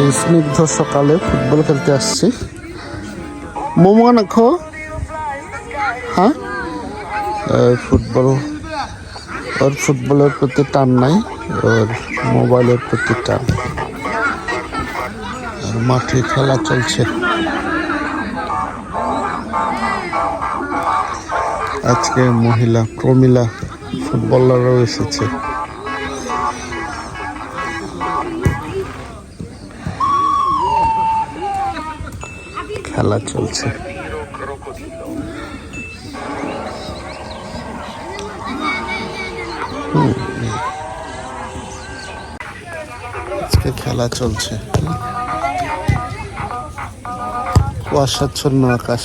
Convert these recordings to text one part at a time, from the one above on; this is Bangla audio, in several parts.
এই স্নিগ্ধ সকালে ফুটবল খেলতে আসছি। মোমো না খো। হ্যাঁ? ফুটবল। ওর ফুটবলের প্রতি টান নাই, ওর মোবাইলের প্রতি টান। মাঠে খেলা চলছে। আজকে মহিলা প্রমিলা ফুটবলারও এসেছে। খেলা চলছে। আজকে খেলা চলছে। কুয়াশাচ্ছন্ন আকাশ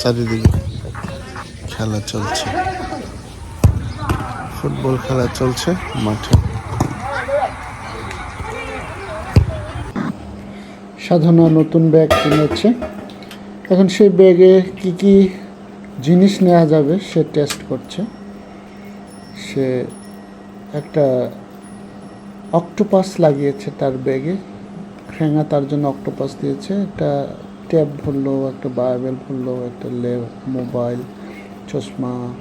চারিদিকে। খেলা চলছে। ফুটবল খেলা চলছে মাঠে। সাধনা নতুন ব্যাগ কিনেছে। এখন সেই ব্যাগে কি কি জিনিস নেওয়া যাবে সে টেস্ট করছে। সে একটা অক্টোপাস লাগিয়েছে তার ব্যাগে। খ্যাঙা তার জন্য অক্টোপাস দিয়েছে। একটা ট্যাব ভরলো একটা বাইবেল ভরলো একটা লে মোবাইল চশমা,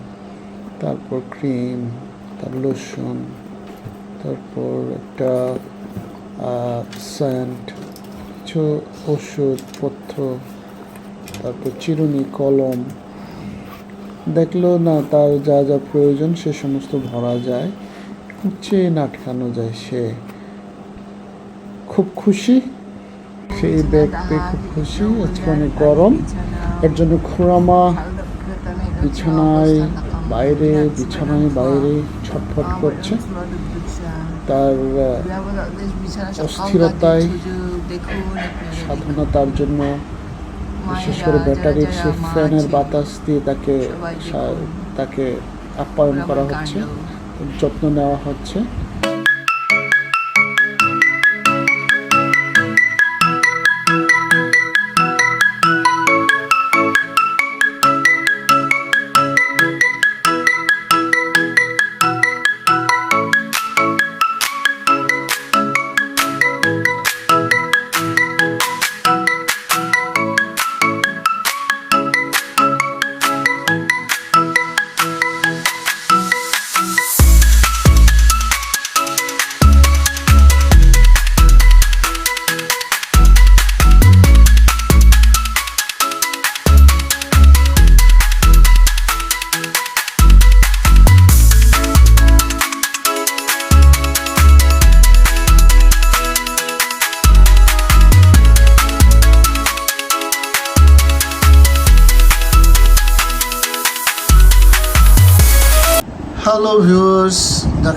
তারপর ক্রিম তার লোশন তারপর একটা স্যান্ট কিছু ওষুধ পথ্য তারপর চিরুনি, কলম। দেখল না তার যা যা প্রয়োজন সে সমস্ত ভরা যায়। চেন আটকানো যায় সে। খুব খুশি। সেই ব্যাগ পেয়ে খুব খুশি। আজকে অনেক গরম। এর জন্য খুড়ামা বিছানায় বাইরে বিছানায় বাইরে ছটফট করছে। তার অস্থিরতায় সাধনা তার জন্য বিশেষ করে ব্যাটারির সে ফ্যানের বাতাস দিয়ে তাকে তাকে আপ্যায়ন করা হচ্ছে, যত্ন নেওয়া হচ্ছে।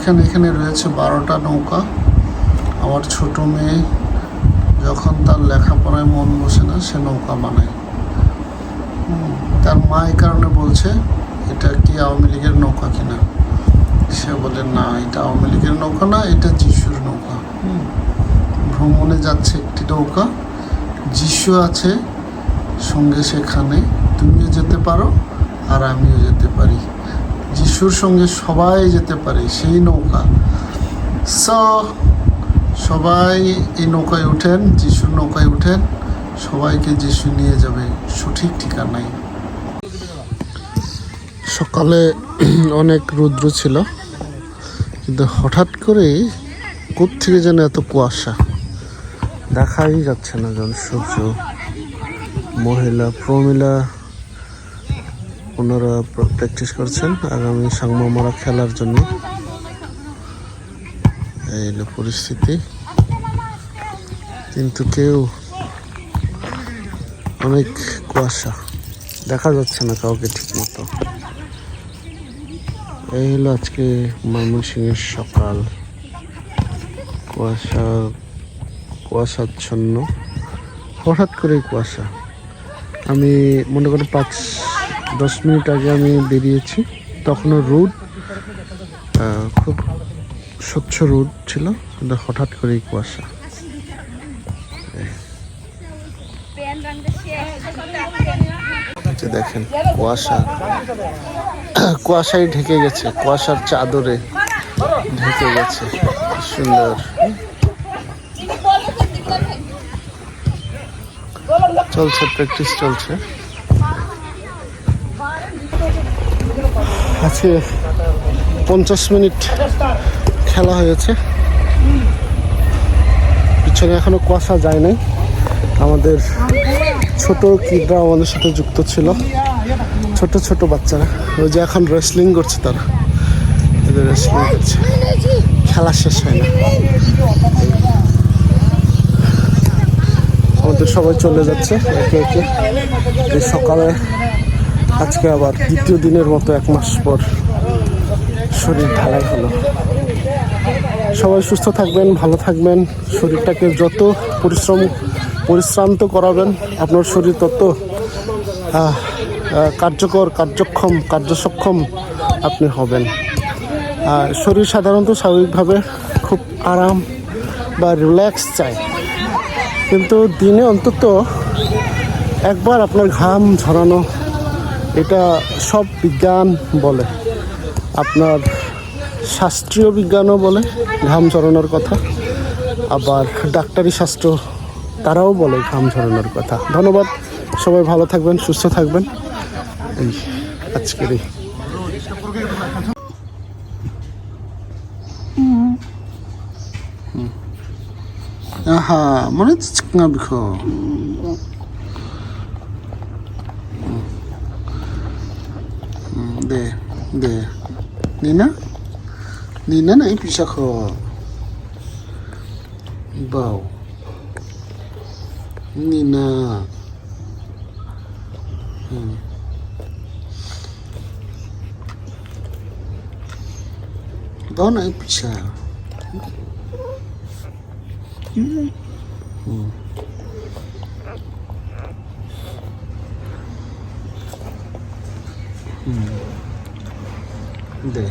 দেখেন এখানে রয়েছে বারোটা নৌকা। আমার ছোট মেয়ে যখন তার লেখাপড়ায় মন বসে না, সে নৌকা বানায়। তার মা এই কারণে বলছে, এটা কি আওয়ামী লীগের নৌকা কিনা? সে বলে, না, এটা আওয়ামী লীগের নৌকা না, এটা যিশুর নৌকা। ভ্রমণে যাচ্ছে একটি নৌকা। যিশু আছে সঙ্গে সেখানে, তুমিও যেতে পারো আর আমিও যেতে পারি। যিশুর সঙ্গে সবাই যেতে পারে, সেই নৌকা। সো, সবাই এই নৌকায় উঠেন, যিশুর নৌকায় উঠেন, সবাইকে যিশু নিয়ে যাবে, সঠিক ঠিকানায়। সকালে অনেক রৌদ্র ছিল, কিন্তু হঠাৎ করে থেকে যেন এত কুয়াশা। দেখাই যাচ্ছে না যেন সূর্য, মহিলা, প্রমিলা ওনারা প্র্যাকটিস করছেন আগামী সাংমামারা খেলার জন্য। এই হলো পরিস্থিতি। কিন্তু কেউ অনেক কুয়াশা। দেখা যাচ্ছে না কাউকে ঠিক মতো এই হলো আজকে ময়মনসিংহের সকাল। কুয়াশা, কুয়াশাচ্ছন্ন। হঠাৎ করে কুয়াশা। আমি মনে করি পাঁচ দশ মিনিট আগে আমি বেরিয়েছি। তখনও রোদ খুব স্বচ্ছ রোদ ছিল, কিন্তু হঠাৎ করেই কুয়াশা। দেখেন, কুয়াশা। কুয়াশায় ঢেকে গেছে, কুয়াশার চাদরে ঢেকে গেছে। সুন্দর। চলছে প্র্যাকটিস চলছে। আজকে পঞ্চাশ মিনিট খেলা হয়েছে। পিছনে এখনও কুয়াশা যায় নাই। আমাদের ছোট কিডরা আমাদের সাথে যুক্ত ছিল। ছোট ছোট বাচ্চারা। ওই যে এখন রেসলিং করছে তারা। এদের রেসলিং করছে খেলা শেষ হয় না। আমাদের সবাই চলে যাচ্ছে একে একে। সকালে আজকে আবার দ্বিতীয় দিনের মতো এক মাস পর শরীর ঢালাই হলো। সবাই সুস্থ থাকবেন, ভালো থাকবেন। শরীরটাকে যত পরিশ্রম, পরিশ্রান্ত করাবেন, আপনার শরীর তত কার্যকর, কার্যক্ষম, কার্যসক্ষম আপনি হবেন। আর শরীর সাধারণত স্বাভাবিকভাবে খুব আরাম বা রিল্যাক্স চায়। কিন্তু দিনে অন্তত একবার আপনার ঘাম ঝরানো এটা সব বিজ্ঞান বলে। আপনার শাস্ত্রীয় বিজ্ঞানও বলে, ঘাম ঝরানোর কথা। আবার ডাক্তারি শাস্ত্র, তারাও বলে ঘাম ঝরানোর কথা। ধন্যবাদ, সবাই ভালো থাকবেন, সুস্থ থাকবেন। এই আজকের এই আহা, মনে হচ্ছে চিকনা বিখো 네. 니나? 니나는 입이 샤코. 바우. 니나. 음. 너는 입이 샤. 음. দে।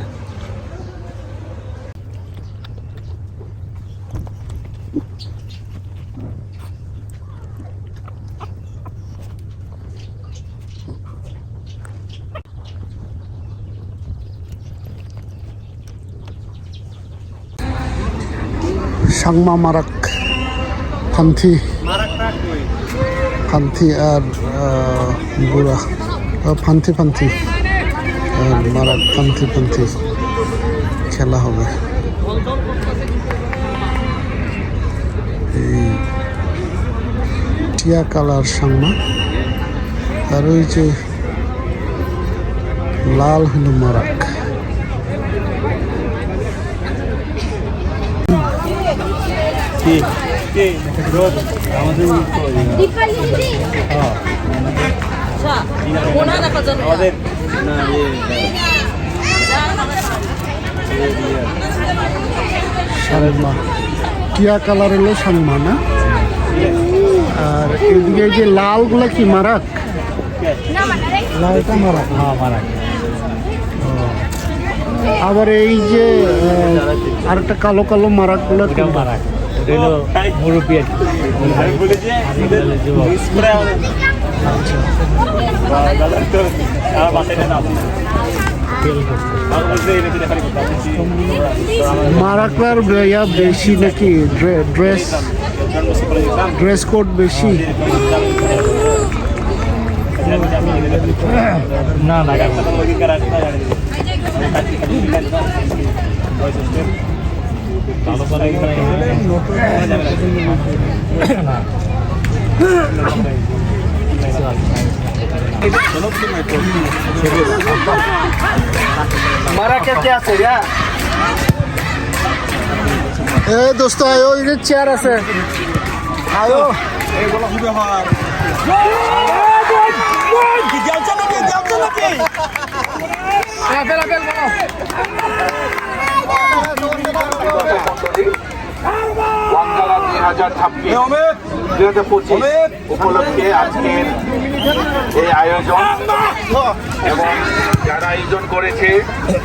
সাংমা মারাক ফান্থি ফান্থি আর বুড়া। ফান্থি ফান্থি। মারাক পান্থি পান্থি খেলা হবে। এই টিয়া কালার সাংমা আর ওই যে লাল হলো মারাক। দীপালি আচ্ছা আমাদের সাংমা টিয়া কালার হলো সাংমা না আর এদিকে এই যে লালগুলো কি মারাক লালটা মারাক হ্যাঁ মারাক আবার এই যে আর একটা কালো কালো মারাকগুলো কি মারাক মুরব্বী আর কি আমি বলি যে স্প্রে আমার বাসায় না আমার বলতে এই রেখে খালি করতে মারাকলার ইয়া বেশি নাকি ড্রে- ড্রেস ড্রেস কোড বেশি না না কাকা ভালো করে এ দোস্ত আয়ো এখানে চেয়ার আছে আয়ো বঙ্গালা দুই হাজার ছাব্বিশ দুই হাজার পঁচিশ উপলক্ষে আজকের এই আয়োজন। এবং যারা আয়োজন করেছে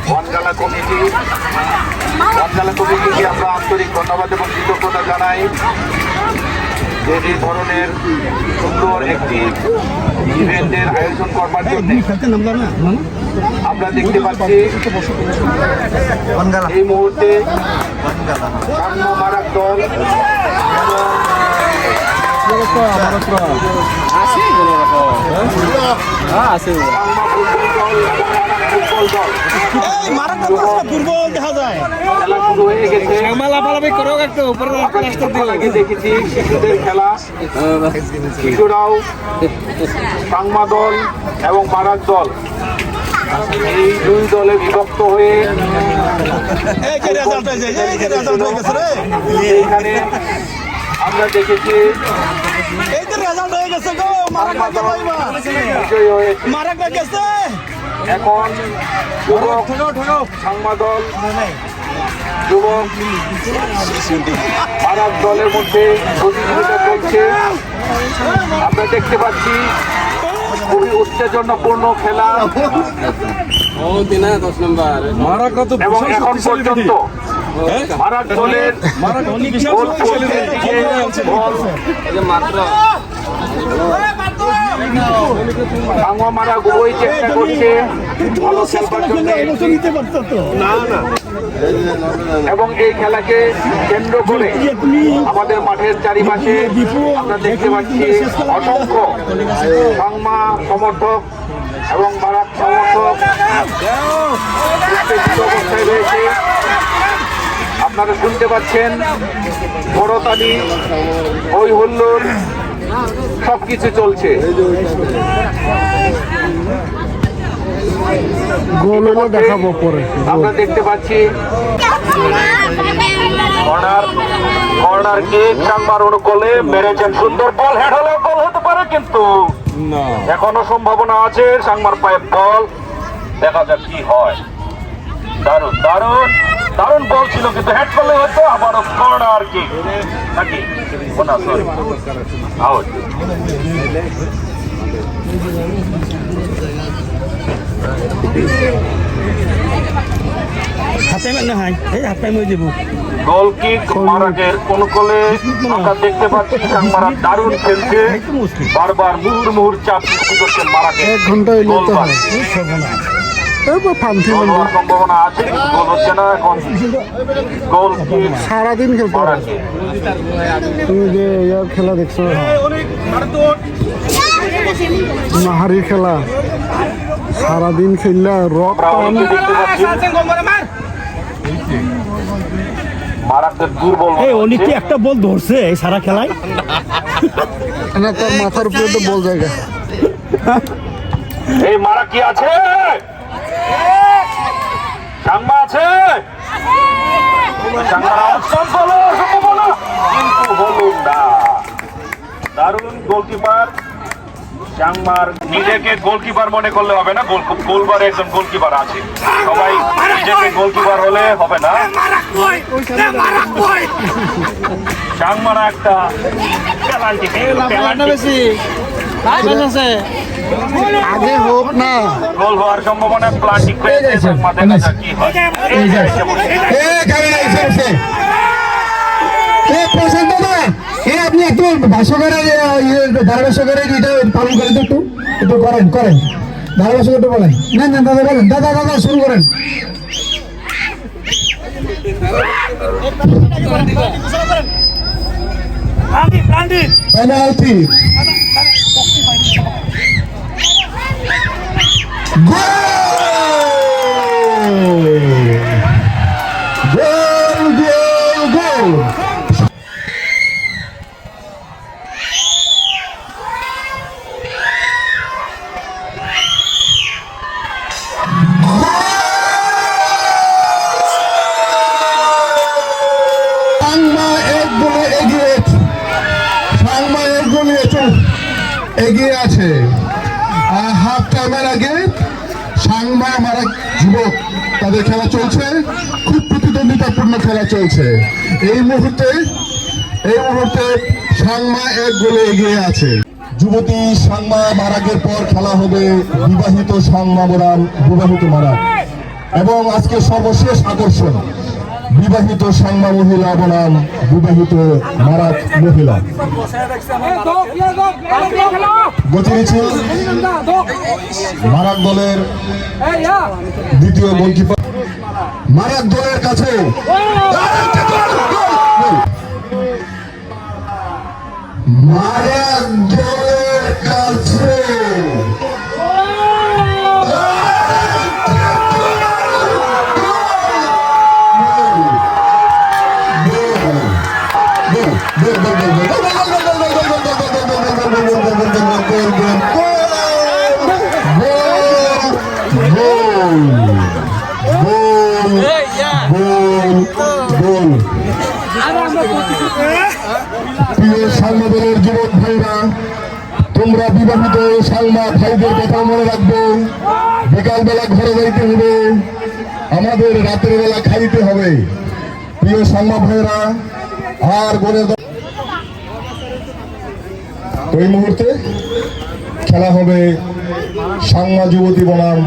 বনগালা কমিটি বনগালা কমিটিকে আমরা আন্তরিক ধন্যবাদ এবং কৃতজ্ঞতা জানাই। যে এই ধরনের সুন্দর একটি ইভেন্টের আয়োজন করবার জন্য আমরা দেখতে পাচ্ছি এই মুহূর্তে মারাক দল সাম্য ফুটবল মারাক দুর্বল দেখা যায়। হয়ে দেখেছি শিশুদের খেলা। শিশুরাও সাংমা দল এবং মারাক দল। এই দুই দলে বিভক্ত হয়ে এই যে রেজাল্ট হয়েছে এই যে রেজাল্ট গেছে আমরা দেখেছি এই রেজাল্ট হয়ে গেছে গো মারা সাংমা কাকে দল পাইবা। বিজয়ী হয়েছে। মারা কে গেছে। এখন যুবক সাংমা দল যুবক মারাক দলের মধ্যে প্রতিযোগিতা চলছে। আমরা দেখতে পাচ্ছি খুবই উত্তেজনাপূর্ণ খেলা। এবং এখন পর্যন্ত মারাক দলের গোল দিকে বল করছে এবং এই খেলাকে কেন্দ্র করে আমাদের মাঠের চারিপাশে আমরা দেখতে পাচ্ছি অসংখ্য সংমা সমর্থক এবং বারাক সমর্থক অবস্থায় রয়েছে। আপনারা শুনতে পাচ্ছেন বড়তালি হই হুল্লোড় সবকিছু চলছে। দেখাবো পরে। আমরা দেখতে পাচ্ছি কর্নার কর্নার কিক চাংমার অনুকূলে মেরেছেন সুন্দর বল। হেড হলে গোল হতে পারে কিন্তু এখনও সম্ভাবনা আছে সাংমার পায়ে বল। দেখা যাক কি হয়। দারুণ দারুণ দারুণ বল ছিল কিন্তু হেড করলে হয়তো আবারও কর্নার কিক নাকি? না সরি আউট হাতে না হয়। এই হাতে মই দেবো গোল কিক মারাকের অনুকূলে আমরা দেখতে পাচ্ছি সাংমারা দারুণ খেলছে। বারবার মুহুর মুহুর চাপ সৃষ্টি করছেন মারাকে। এক ঘণ্টা তো হয়। সারাদিন খেলতে পারে তুমি যে ইয়ার খেলা দেখছ নাহারি খেলা। সারাদিন খেললা রক অনেকে কি একটা বল ধরছে এই সারা খেলায় না তার মাথার উপরে তো বল জায়গা এই মারা কি আছে সাংমা আছে? সাংমার অবস্থান হলো সম্ভাবনা কিন্তু হলো না। দারুণ নিজেকে গোলকিপার মনে করলে হবে না। গোল গোলবারে একজন গোলকিপার আছে। সবাই নিজেকে গোলকিপার হলে হবে না। চাংমারা একটা পেনাল্টি পেনাল্টি আগে হোক না গোল হওয়ার সম্ভাবনা প্লান্টিক পেয়েছে চাংমা দেখা যাক কি হয় এই যে এসে বসে। এ প্রশান্ত দা এ আপনি একটু ভাষ্যকারের ইয়ে ধারাভাষ্যকারের এটা পালন করেন তো একটু একটু করেন করেন ধারাভাষ্যক একটু বলেন না না দাদা বলেন দাদা দাদা শুরু করেন পেনাল্টি গোল তাদের খেলা চলছে। খুব প্রতিদ্বন্দ্বিতাপূর্ণ খেলা চলছে। এই মুহূর্তে এই মুহূর্তে সাংমা এক গোলে এগিয়ে আছে। যুবতী সাংমা মারাগের পর খেলা হবে বিবাহিত সাংমা বরাম বিবাহিত মারাগ এবং আজকে সর্বশেষ আকর্ষণ, বিবাহিত সাংমা মহিলা বনাম বিবাহিত মারাত মহিলা। গতি মিছিল মারাক দলের দ্বিতীয় গোলকিপার। মারাক দলের কাছে। তোমরা বিবাহিত সাংমা ভাইদের কথা মনে রাখব। বিকালবেলা ঘরে যাইতে হবে। আমাদের রাতের বেলা খাইতে হবে। প্রিয় সাংমা ভাইরা আর তো এই মুহূর্তে খেলা হবে সাংমা যুবতী বনাম,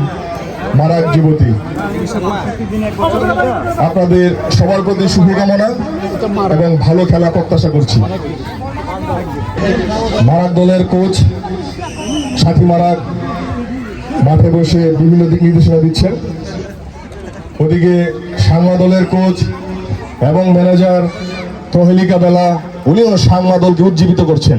মারাক যুবতী। আপনাদের সবার প্রতি শুভকামনা এবং ভালো খেলা প্রত্যাশা করছি। মারাক দলের কোচ সাথী মারাক মাঠে বসে বিভিন্ন দিক নির্দেশনা দিচ্ছেন। ওদিকে সাংমা দলের কোচ এবং ম্যানেজার তহেলিকা বেলা, উনিও সাংমা দলকে উজ্জীবিত করছেন।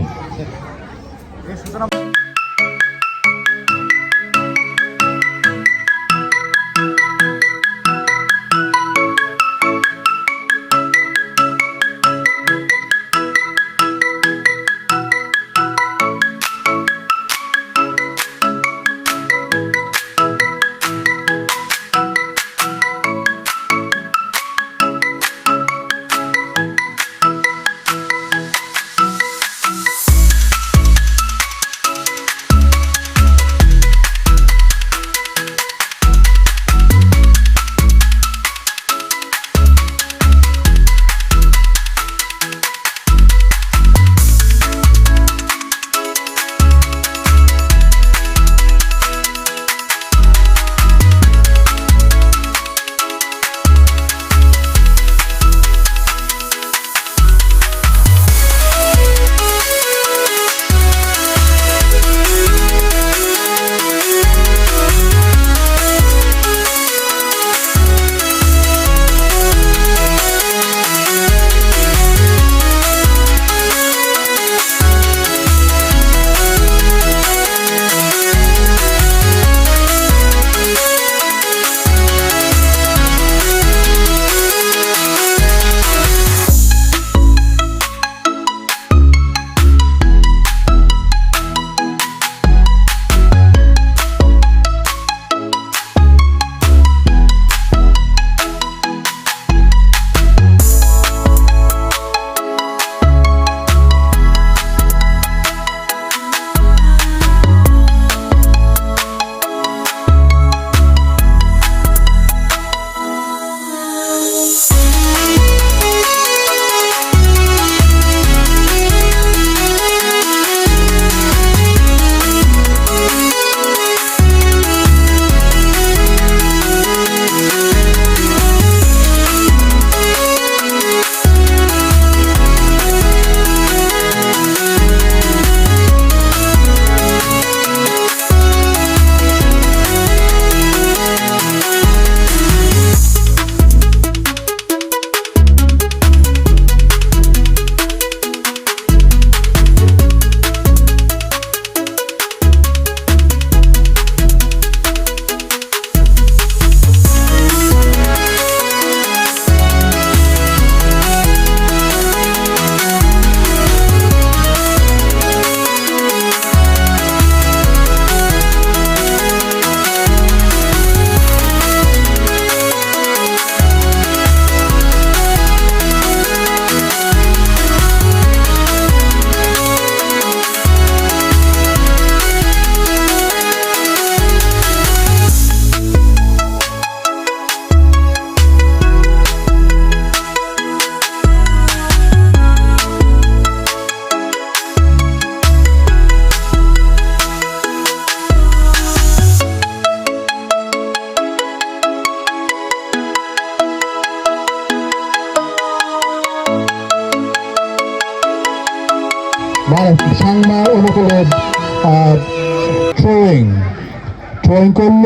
করল।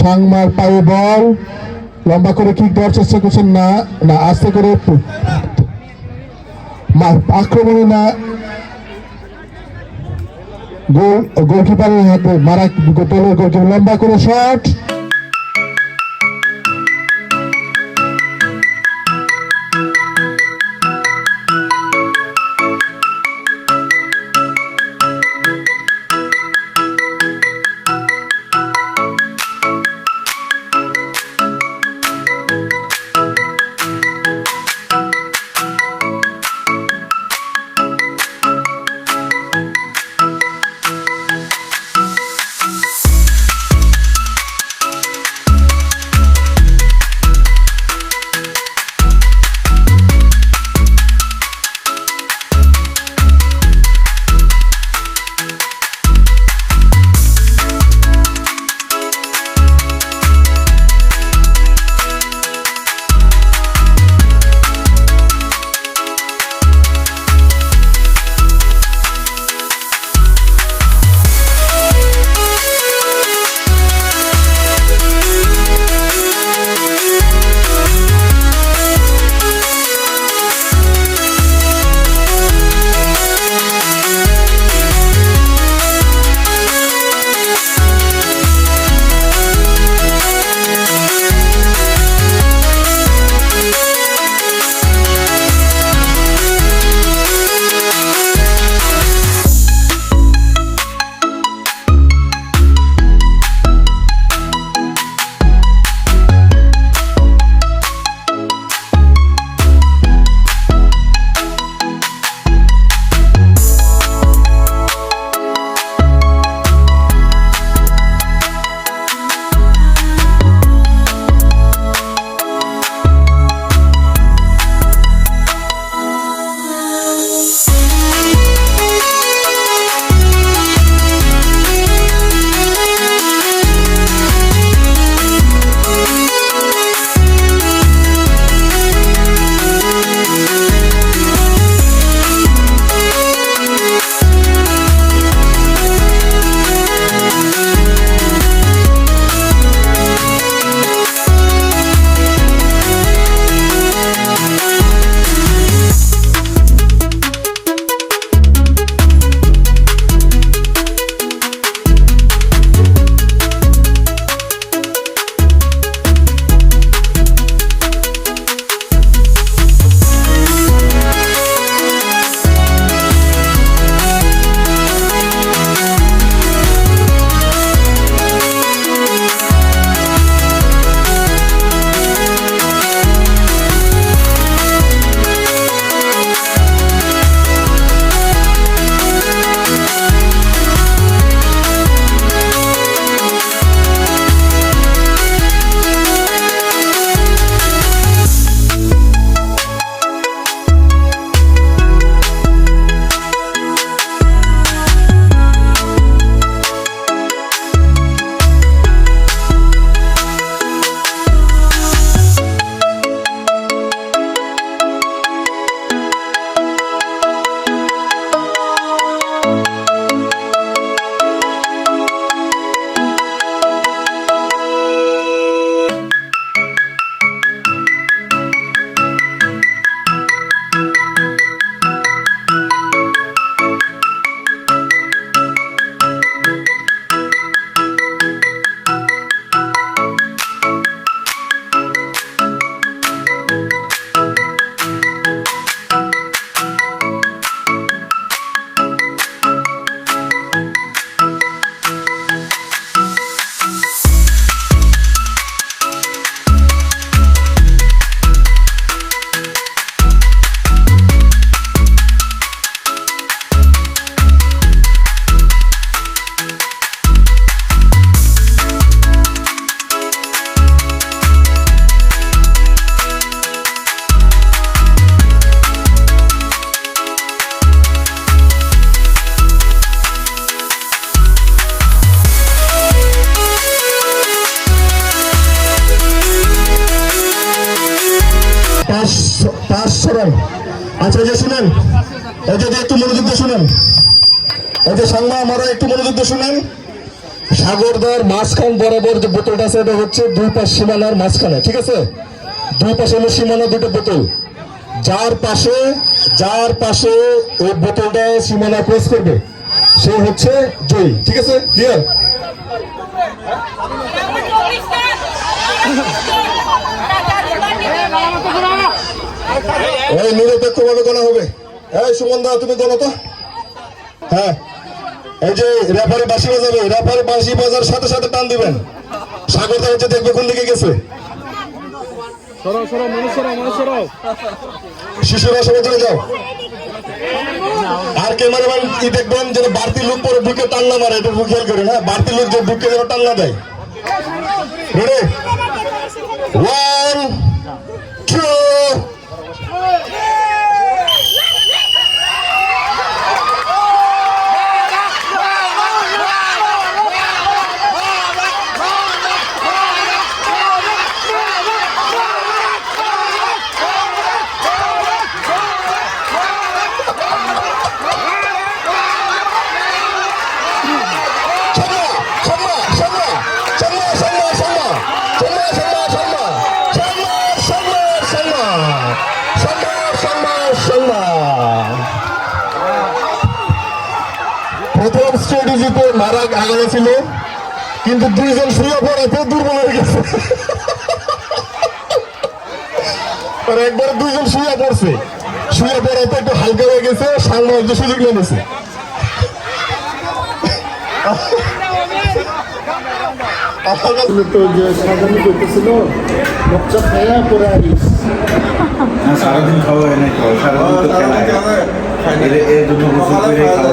সাংমার পায়ে বল। লম্বা করে কিক দেওয়ার চেষ্টা করছেন না না, আস্তে করে আক্রমণে না। গোল, গোলকিপারের হাতে মারা গোলকিপার, লম্বা করে শট আচ্ছা যে শুনেন। এই একটু মনোযোগ দিয়ে শুনেন। এই যে সাংমা একটু মনোযোগ দিয়ে শুনেন। সাগরদার মাঝখান বরাবর যে বোতলটা আছে, এটা হচ্ছে দুই পাশ সীমানার মাঝখানে, ঠিক আছে? দুই পাশে হলো সীমানা দুটো বোতল। যার পাশে যার পাশে ওই বোতলটা সীমানা ক্রস করবে, সে হচ্ছে জয়ী, ঠিক আছে? ক্লিয়ার এই নিরপেক্ষভাবে গণা হবে। এই সুমন দা তুমি গণো তো। হ্যাঁ। এই যে রেফারি বাঁশি বাজাবে রেফারি বাঁশি বাজার সাথে সাথে টান দিবেন। সাগরদা হচ্ছে দেখবে কোন দিকে গেছে। শিশুরা সবাই চলে যাও। আর ক্যামেরাম্যান কি দেখবেন যেন বাড়তি লোক পরে বুকে টান না মারে এটা খেয়াল করেন হ্যাঁ? বাড়তি লোক যে বুকে যেন টান না দেয়। কিন্তু দুইজন শুয়ে পড়াতে দুর্বল হয়ে গেছে। একবার দুইজন শুয়ে পড়ছে। শুয়ে পড়াতে একটু হালকা হয়ে গেছে সামনে একটু সুযোগ নিয়ে নিয়েছে তো যে সাজানো করতেছিল বাচ্চা খাইয়া পরে আইস সারাদিন খাওয়া হয় নাই তো সারাদিন তো খেলা এর- এর জন্য গোসল করে খাওয়া